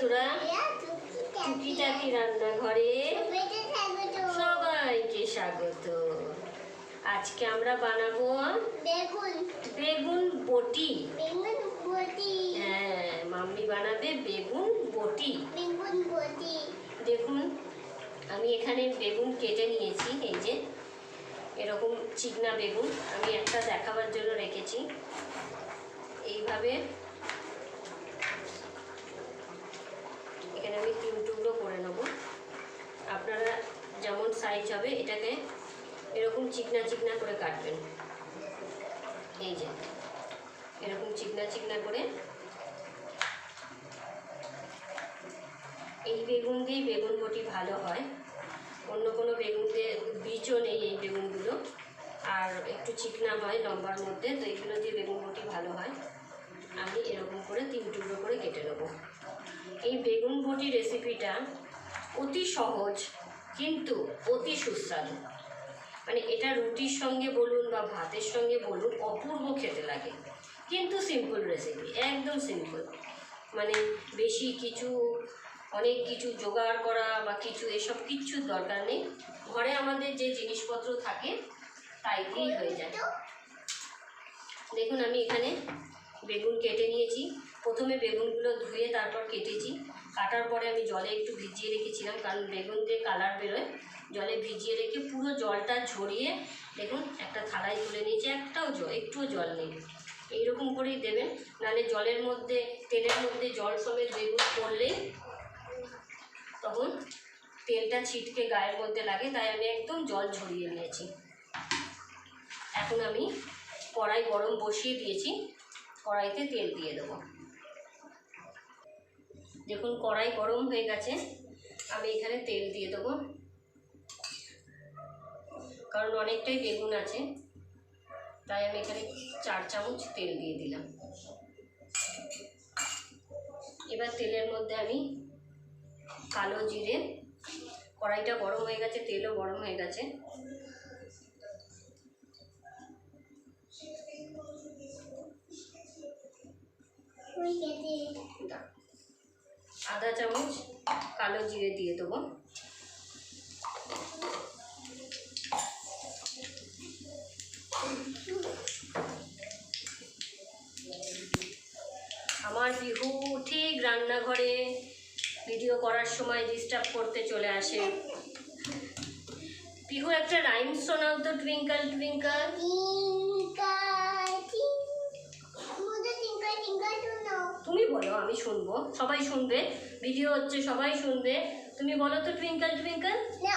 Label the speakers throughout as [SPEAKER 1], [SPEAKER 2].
[SPEAKER 1] বন্ধুরা টুকিটাকি রান্নাঘরে? সবাইকে স্বাগত। আজকে আমরা বানাবো
[SPEAKER 2] বেগুন।
[SPEAKER 1] বেগুন বটি।
[SPEAKER 2] বেগুন বটি।
[SPEAKER 1] হ্যাঁ মাম্মি বানাবে বেগুন বটি।
[SPEAKER 2] বেগুন বটি।
[SPEAKER 1] দেখুন আমি এখানে বেগুন কেটে নিয়েছি এই যে। এরকম চিকনা বেগুন আমি একটা দেখাবার জন্য রেখেছি। এইভাবে এখানে আমি তিন টুকরো করে নেব। আপনারা যেমন সাইজ হবে, এটাকে এরকম চিকনা চিকনা করে কাটবেন। এই যে, এরকম চিকনা চিকনা করে। এই বেগুন দিয়েই বেগুন বটি ভালো হয়। অন্য কোনো বেগুন দিয়ে বীজও নেই এই বেগুনগুলো। আর একটু চিকনা হয় লম্বার মধ্যে, তো এগুলো দিয়ে বেগুন বটি ভালো হয়। আমি এরকম করে তিন টুকরো করে কেটে নেব। বেগুন রেসিপিটা অতি সহজ, কিন্তু অতি সুস্বাদু। মানে এটা রুটির সঙ্গে বলুন বা ভাতের সঙ্গে বলুন, অপূর্ব খেতে লাগে। কিন্তু সিম্পল রেসিপি একদম সিম্পল মানে বেশি কিছু, অনেক কিছু জোগাড় করা বা কিছু এসব কিচ্ছুর দরকার নেই। ঘরে আমাদের যে জিনিসপত্র থাকে তাই দিয়েই হয়ে যায়। দেখুন, আমি এখানে বেগুন কেটে নিয়েছি। প্রথমে বেগুনগুলো ধুয়ে তারপর কেটেছি। কাটার পরে আমি জলে একটু ভিজিয়ে রেখেছিলাম, কারণ বেগুন দিয়ে কালার বেরোয়। জলে ভিজিয়ে রেখে পুরো জলটা ঝরিয়ে দেখুন, একটা থালায় তুলে নিয়েছি, একটাও জল, একটুও জল নেই। এইরকম করেই দেবেন, নাহলে জলের মধ্যে, তেলের মধ্যে জল সমেত বেগুন পড়লেই তখন তেলটা ছিটকে গায়ের মধ্যে লাগে, তাই আমি একদম জল ঝরিয়ে নিয়েছি। এখন আমি কড়াই গরম বসিয়ে দিয়েছি, কড়াইতে তেল দিয়ে দেবো। দেখুন কড়াই গরম হয়ে গেছে। আমি এখানে তেল দিয়ে দেবো। কারণ অনেকটাই বেগুন আছে। তাই আমি এখানে চার চামচ তেল দিয়ে দিলাম। এবার তেলের মধ্যে আমি কালো জিরে কড়াইটা গরম হয়ে গেছে তেলও গরম হয়ে গেছে।
[SPEAKER 2] ওই
[SPEAKER 1] আধা চামচ, কালো জিরে দিয়ে দেবো। আমার বিহু ঠিক রান্নাঘরে ভিডিও করার সময় ডিস্টার্ব করতে চলে আসে। পিহু একটা রাইম শোনাও তো টুইঙ্কল টুইঙ্কল তুমি বলো আমি শুনব। সবাই শুনবে? ভিডিও হচ্ছে সবাই শুনবে। তুমি বলো তো টুইঙ্কল টুইঙ্কল
[SPEAKER 2] না।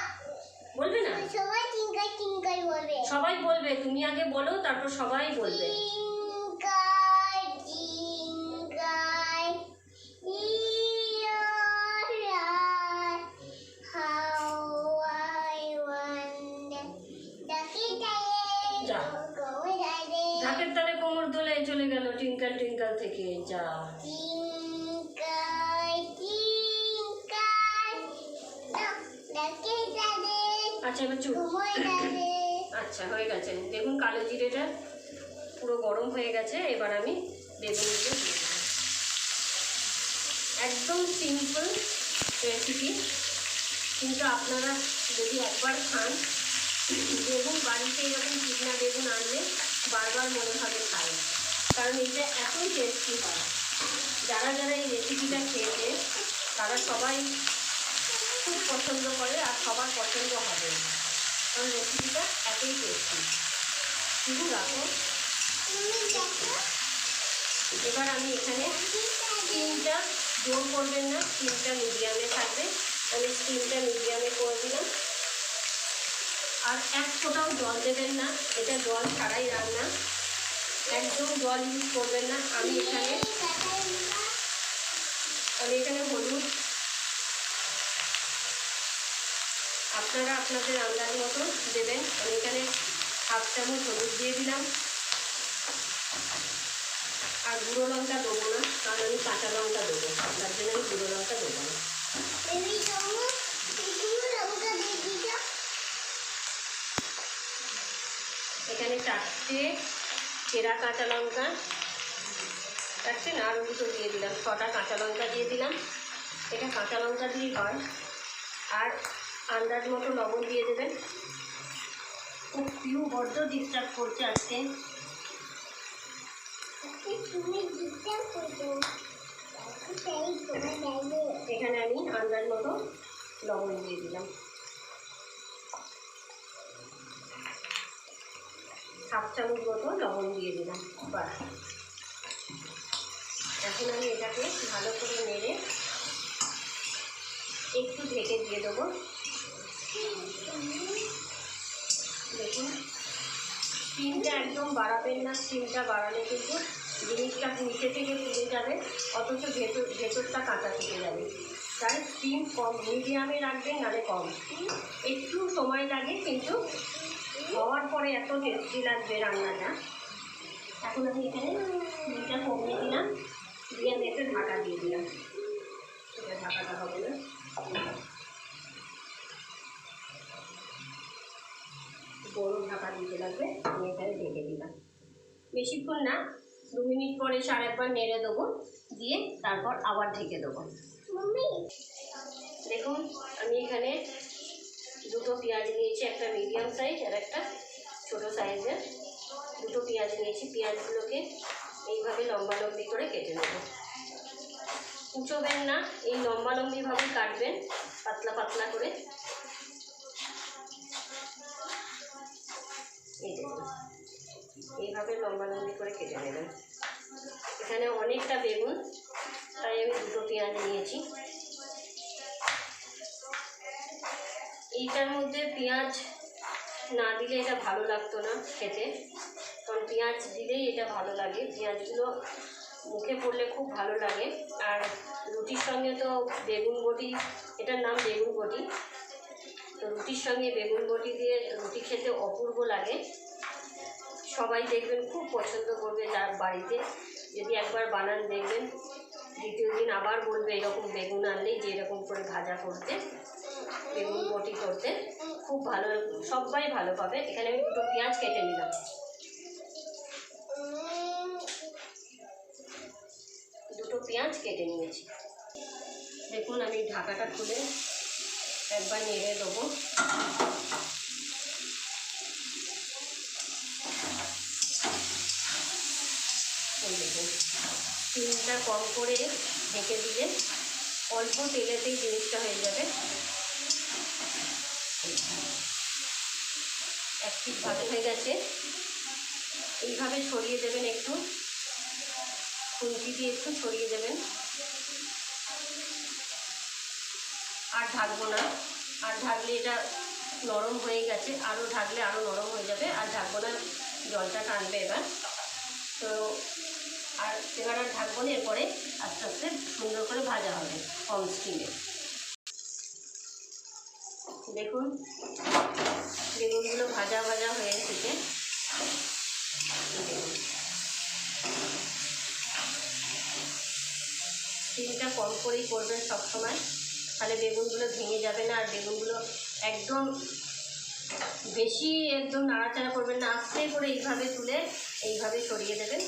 [SPEAKER 1] বলবে না?
[SPEAKER 2] সবাই টুইঙ্কল টুইঙ্কল বলবে
[SPEAKER 1] সবাই বলবে তুমি আগে বলো তারপর সবাই বলবে। থেকে যা। আচ্ছা এবার চুপ। আচ্ছা হয়ে গেছে। দেখুন কালো জিরেটা পুরো গরম হয়ে গেছে। এবার আমি দেবো। একদম সিম্পল রেসিপি কিন্তু আপনারা যদি একবার খান বেগুন বাড়িতে এরকম চিকনা বেগুন আনলে বারবার মনে হবে খাই। কারণ এটা এতই টেস্টি হয়, যারা যারা এই রেসিপিটা খেয়েছে, তারা সবাই খুব পছন্দ করে আর সবার পছন্দ হবে। কারণ রেসিপিটা এতই টেস্টি শুধু রাখো। এবার আমি এখানে স্টিমটা জোর করবেন না স্টিমটা মিডিয়ামে থাকবে। আমি স্টিমটা মিডিয়ামে করে দিলাম। আর এক ফোঁটাও জল দেবেন না, এটা জল ছাড়াই রান্না। একদম জল ইউজ করবেন না। আমি এখানে আমি এখানে হলুদ। আপনারা আপনাদের আন্দাজ মতো দেবেন। আমি এখানে হাফ চামচ হলুদ দিয়ে দিলাম। আর গুঁড়ো লঙ্কা দেবো না, কারণ আমি কাঁচা লঙ্কা দেবো। তার জন্য আমি গুঁড়ো লঙ্কা দেবো না। এখানে চারটে চেরা কাঁচা লঙ্কা চারটে না আরও দুটো দিয়ে দিলাম ছটা কাঁচা লঙ্কা দিয়ে দিলাম। এটা কাঁচা লঙ্কা দিয়েই হয়। আর আন্দাজ মতো লবণ দিয়ে দেবেন। খুব পিউ বড্ড ডিস্টার্ব করছে আজকে। এখানে আমি আন্দাজ মতো লবণ দিয়ে দিলাম। হাফ চামচ মতো লবণ দিয়ে দিলাম। বাস এখন আমি এটাকে ভালো করে নেড়ে একটু ঢেকে দিয়ে দেবো। দেখুন, স্টিমটা একদম বাড়াবেন না, স্টিমটা বাড়ালে কিন্তু জিনিসটা নিচে থেকে পুড়ে যাবে, অথচ ভেতর ভেতরটা কাঁচা থেকে যাবে। তাই স্টিম কম, মিডিয়ামে রাখবেন, নাহলে কম। একটু সময় লাগে, কিন্তু হওয়ার পরে এত টেস্টি লাগবে রান্নাটা। এখন আমি এখানে দুইটা কমিয়ে দিলাম। দিয়ে আমি একটা ঢাকা দিয়ে দিলাম। এটা ঢাকাটা হবে না। বড় ঢাকা দিতে লাগবে। আমি এখানে ঢেকে দিলাম। বেশিক্ষণ না দু মিনিট পরে সাড়ে একবার নেড়ে দেবো। দিয়ে তারপর আবার ঢেকে দেবো। দেখুন আমি এখানে দুটো পেঁয়াজ নিয়েছি, একটা মিডিয়াম সাইজ আর একটা ছোটো সাইজের দুটো পেঁয়াজ নিয়েছি, পেঁয়াজগুলোকে এইভাবে লম্বা লম্বি করে কেটে নেব। কুচোবেন না, এই লম্বা লম্বিভাবে কাটবেন, পাতলা পাতলা করে। এই এইভাবে লম্বা লম্বি করে কেটে নেবেন। এখানে অনেকটা বেগুন, তাই আমি দুটো পেঁয়াজ নিয়েছি। এইটার মধ্যে পেঁয়াজ না দিলে এটা ভালো লাগতো না খেতে। কারণ পেঁয়াজ দিলেই এটা ভালো লাগে। পেঁয়াজগুলো মুখে পড়লে খুব ভালো লাগে। আর রুটির সঙ্গে তো বেগুন বটি, এটার নাম বেগুন বটি। তো রুটির সঙ্গে বেগুন বটি দিয়ে রুটি খেতে অপূর্ব লাগে। সবাই দেখবেন খুব পছন্দ করবে যার বাড়িতে। যদি একবার বানান দেখবেন, দ্বিতীয় দিন আবার বলবে এরকম বেগুন আনলেই যে এরকম করে ভাজা করতে। বেগুন বটি করতে খুব ভালো, সবাই ভালো পাবে। এখানে আমি দুটো পেঁয়াজ কেটে নিলাম। দুটো পেঁয়াজ কেটে নিয়েছি। দেখুন, আমি ঢাকাটা খুলে একবার নেড়ে দেবো। তিনটা কম করে ঢেকে দিলে অল্প তেলেতেই জিনিসটা হয়ে যাবে। এক ভালো হয়ে গেছে। এইভাবে ছড়িয়ে দেবেন একটু। খুন্তি দিয়ে একটু ছড়িয়ে দেবেন। আর ঢাকবো না। আর ঢাকলে এটা নরম হয়ে গেছে। আরও ঢাকলে আরও নরম হয়ে যাবে। আর ঢাকবো না, জলটা টানবে এবার। তো আর এবার আর ঢাকবো না, এরপরে আস্তে আস্তে সুন্দর করে ভাজা হবে, কম স্টিমে দেখুন, বেগুনগুলো ভাজা ভাজা হয়ে এসেছে। স্টিমটা কম করেই করবেন সবসময়, তাহলে বেগুনগুলো ভেঙে যাবে না, আর বেগুনগুলো একদম বেশি একদম নাড়াচাড়া করবেন না, আস্তে করে এইভাবে তুলে এইভাবে সরিয়ে দেবেন,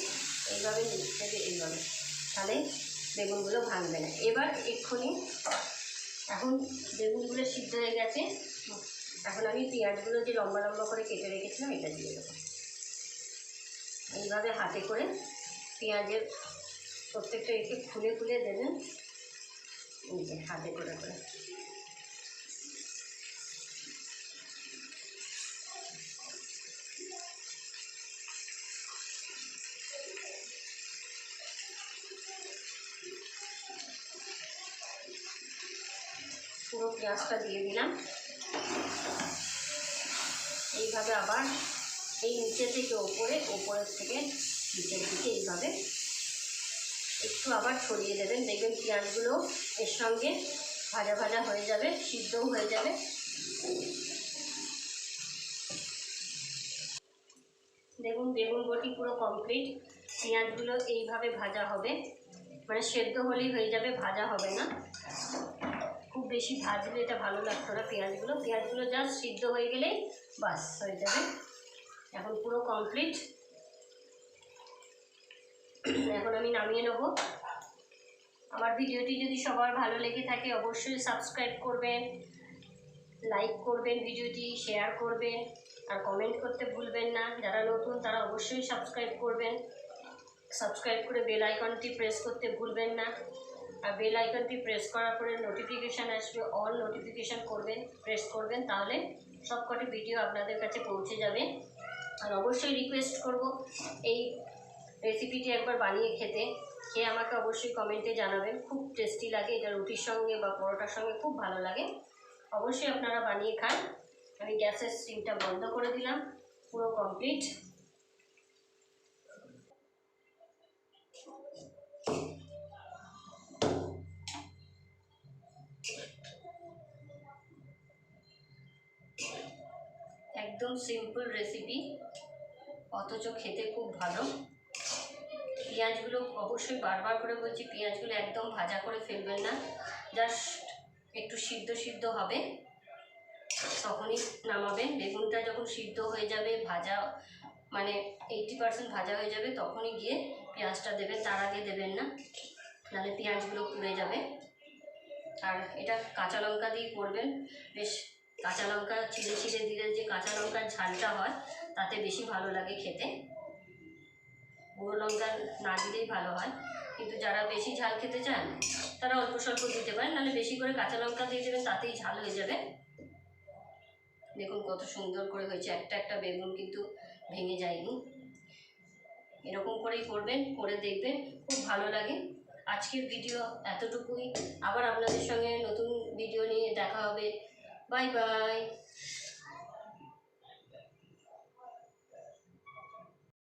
[SPEAKER 1] এইভাবে নিচ থেকে এইভাবে তাহলে বেগুনগুলো ভাঙবে না এবার এক্ষুনি এখন বেগুনগুলো সিদ্ধ হয়ে গেছে। এখন আমি পেঁয়াজগুলো যে লম্বা লম্বা করে কেটে রেখেছিলাম, এটা দিয়ে দেবো। এইভাবে হাতে করে পেঁয়াজের প্রত্যেকটা একে খুলে খুলে দেবেন। হাতে করে করে। পুরো পেঁয়াজটা দিয়ে দিলাম। এইভাবে আবার এই নিচে থেকে ওপরে, ওপরের থেকে নিচের দিকে এইভাবে একটু আবার ছড়িয়ে দেবেন। দেখবেন পেঁয়াজগুলো এর সঙ্গে ভাজা ভাজা হয়ে যাবে, সিদ্ধও হয়ে যাবে। দেখুন, বেগুন বটি পুরো কমপ্লিট পেঁয়াজগুলো এইভাবে ভাজা হবে। মানে সেদ্ধ হলেই হয়ে যাবে, ভাজা হবে না। খুব বেশি ভাজলে এটা ভালো লাগতো না পেঁয়াজগুলো। পেঁয়াজগুলো জাস্ট সিদ্ধ হয়ে গেলেই বাস, হয়ে যাবে। এখন পুরো কমপ্লিট এখন আমি নামিয়ে নেব। আমার ভিডিওটি যদি সবার ভালো লেগে থাকে, অবশ্যই সাবস্ক্রাইব করবেন লাইক করবেন ভিডিওটি শেয়ার করবেন, আর কমেন্ট করতে ভুলবেন না। যারা নতুন, তারা অবশ্যই সাবস্ক্রাইব করবেন। সাবস্ক্রাইব করে বেল আইকনটি প্রেস করতে ভুলবেন না। আর বেল আইকনটি প্রেস করার পরে নোটিফিকেশান আসবে অল নোটিফিকেশান করবেন প্রেস করবেন, তাহলে সবকটি ভিডিও আপনাদের কাছে পৌঁছে যাবে। আর অবশ্যই রিকোয়েস্ট করব এই রেসিপিটি একবার বানিয়ে খেতে। খেয়ে আমাকে অবশ্যই কমেন্টে জানাবেন। খুব টেস্টি লাগে, এটা রুটির সঙ্গে বা পরোটার সঙ্গে খুব ভালো লাগে। অবশ্যই আপনারা বানিয়ে খান। আমি গ্যাসের স্টিমটা বন্ধ করে দিলাম, পুরো কমপ্লিট একদম সিম্পল রেসিপি অথচ খেতে খুব ভালো। পেঁয়াজগুলো অবশ্যই বারবার করে বলছি, পেঁয়াজগুলো একদম ভাজা করে ফেলবেন না। জাস্ট একটু সিদ্ধ সিদ্ধ হবে। তখনই নামাবেন। বেগুনটা যখন সিদ্ধ হয়ে যাবে, ভাজা মানে এইটি পার্সেন্ট ভাজা হয়ে যাবে, তখনই গিয়ে পেঁয়াজটা দেবেন। তার আগে দেবেন না, নাহলে পেঁয়াজগুলো পুড়ে যাবে। আর এটা কাঁচা লঙ্কা দিয়ে করবেন। বেশ কাঁচা লঙ্কা চিড়ে চিড়ে দিলে যে কাঁচা লঙ্কার ঝালটা হয়, তাতে বেশি ভালো লাগে খেতে। গুঁড়ো লঙ্কা না দিলেই ভালো হয়। কিন্তু যারা বেশি ঝাল খেতে চান, তারা অল্প স্বল্প দিতে পারেন, নাহলে বেশি করে কাঁচা লঙ্কা দিয়ে দেবেন, তাতেই ঝাল হয়ে যাবে। দেখুন কত সুন্দর করে হয়েছে, একটা একটা বেগুন কিন্তু ভেঙে যায়নি। এরকম করেই করবেন, করে দেখবেন, খুব ভালো লাগে। আজকের ভিডিও এতটুকুই। আবার আপনাদের সঙ্গে নতুন ভিডিও নিয়ে দেখা হবে। Bye bye.